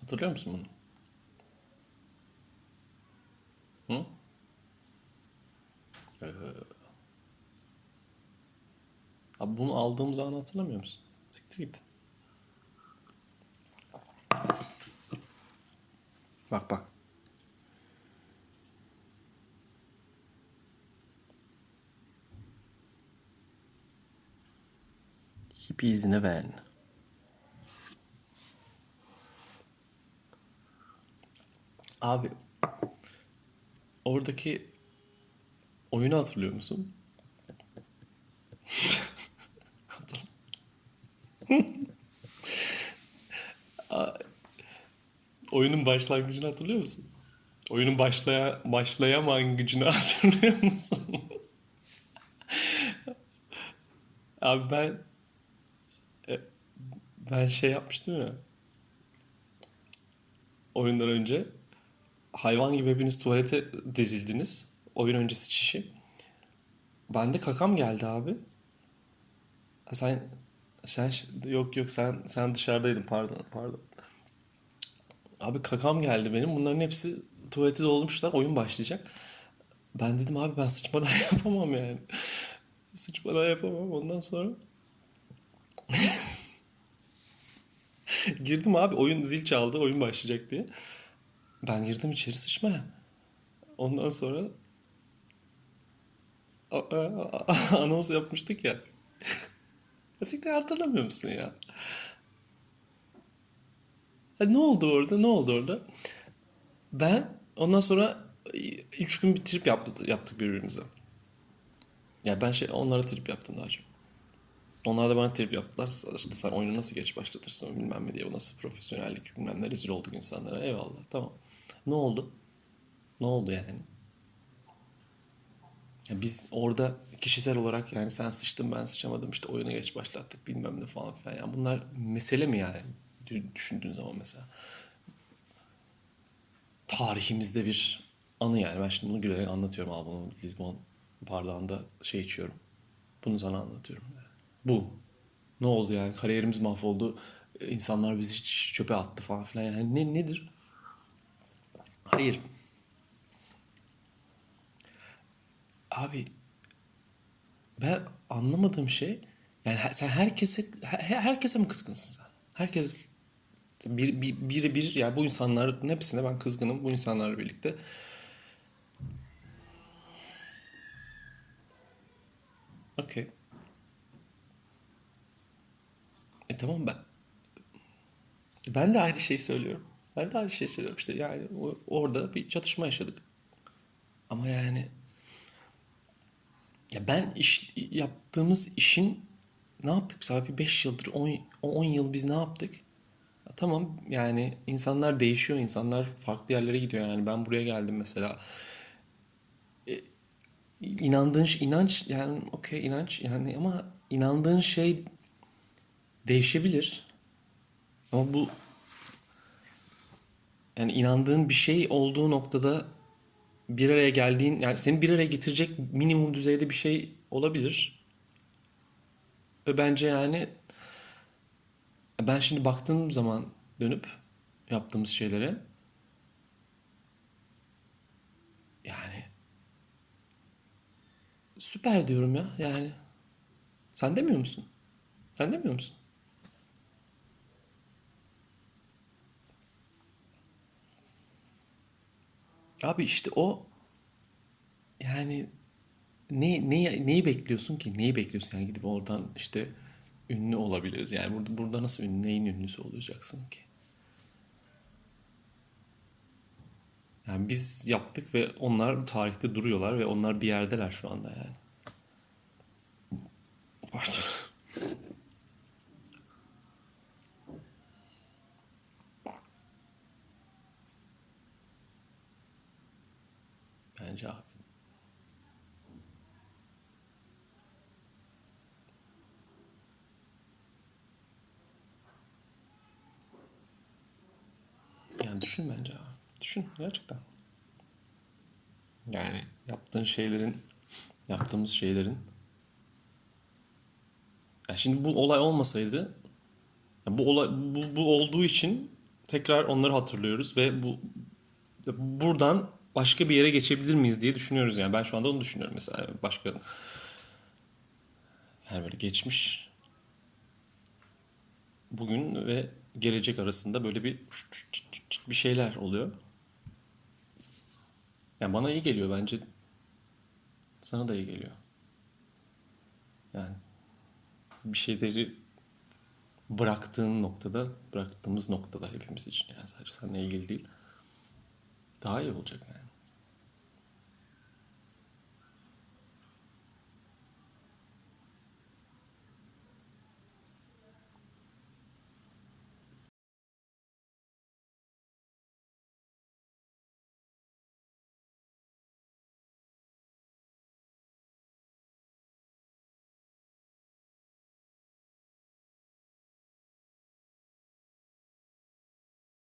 Hatırlıyor musun bunu? Hı? Ee, abi bunu aldığımız anı hatırlamıyor musun? Siktir git. Bak bak. Hippies in a van. Abi oradaki oyunu hatırlıyor musun? Oyunun başlangıcını hatırlıyor musun? Oyunun başlaya başlayamangıcını hatırlıyor musun? Abi ben e, ben şey yapmıştım ya oyundan önce hayvan gibi hepiniz tuvalete dizildiniz. Oyun öncesi çişi. Bende kakam geldi abi. Sen sen yok yok sen sen dışarıdaydın pardon pardon. Abi kakam geldi benim. Bunların hepsi tuvaleti doldurmuşlar. Oyun başlayacak. Ben dedim abi ben sıçmadan yapamam yani. Sıçmadan yapamam. Ondan sonra girdim abi. Oyun zil çaldı. Oyun başlayacak diye. Ben girdim içeri sıçmaya. Ondan sonra anons yapmıştık ya. Gerçekten hatırlamıyor musun ya? Ne oldu orada? Ne oldu orada? Ben ondan sonra üç gün bir trip yaptı, yaptık birbirimize. Ya ben şey onlara trip yaptım daha çok. Onlar da bana trip yaptılar. İşte sen oyunu nasıl geç başlatırsın bilmem ne diye. Bu nasıl profesyonellik bilmem ne rezil olduk insanlara. Eyvallah tamam. Ne oldu? Ne oldu yani? Ya biz orada kişisel olarak yani sen sıçtın ben sıçamadım işte oyunu geç başlattık bilmem ne falan filan. Yani bunlar mesele mi yani? Dü- Düşündüğün zaman mesela. Tarihimizde bir anı yani. Ben şimdi bunu gülerek anlatıyorum abi. Bunu Lizbon bardağında şey içiyorum. Bunu sana anlatıyorum. Yani. Bu. Ne oldu yani? Kariyerimiz mahvoldu. İnsanlar bizi hiç çöpe attı falan filan. Yani ne, nedir? Hayır. Abi ben anlamadığım şey yani sen herkese her- herkese mi kızgınsın sen? Herkes bir, bir, bir, bir yani bu insanların hepsine ben kızgınım bu insanlarla birlikte. Okey. E tamam ben. Ben de aynı şeyi söylüyorum. Ben de aynı şeyi söylüyorum işte yani orada bir çatışma yaşadık. Ama yani ya ben iş yaptığımız işin ne yaptık biz abi 5 yıldır 10 10 yıl biz ne yaptık? Ya tamam yani insanlar değişiyor, insanlar farklı yerlere gidiyor yani ben buraya geldim mesela. İnandığın ş- inanç yani okey inanç yani ama inandığın şey değişebilir. Ama bu yani inandığın bir şey olduğu noktada bir araya geldiğin yani seni bir araya getirecek minimum düzeyde bir şey olabilir. Ve bence yani ben şimdi baktığım zaman dönüp yaptığımız şeylere yani süper diyorum ya yani. Sen demiyor musun? Sen demiyor musun? Abi işte o yani ne, ne, neyi bekliyorsun ki? Neyi bekliyorsun? Yani gidip oradan işte ünlü olabiliriz. Yani burada, burada nasıl ünlü, neyin ünlüsü olacaksın ki? Yani biz yaptık ve onlar tarihte duruyorlar ve onlar bir yerdeler şu anda yani. Pardon. Bence abi. Yani düşün bence abi. Düşün gerçekten. Yani yaptığın şeylerin, yaptığımız şeylerin. Ya şimdi bu olay olmasaydı, ya bu olay bu, bu olduğu için tekrar onları hatırlıyoruz ve bu buradan başka bir yere geçebilir miyiz diye düşünüyoruz yani. Ben şu anda onu düşünüyorum mesela başka yani böyle geçmiş bugün ve gelecek arasında böyle bir bir şeyler oluyor. Yani bana iyi geliyor bence sana da iyi geliyor. Yani bir şeyleri bıraktığın noktada, bıraktığımız noktada hepimiz için yani sadece seninle ilgili değil. Daha iyi olacak yani.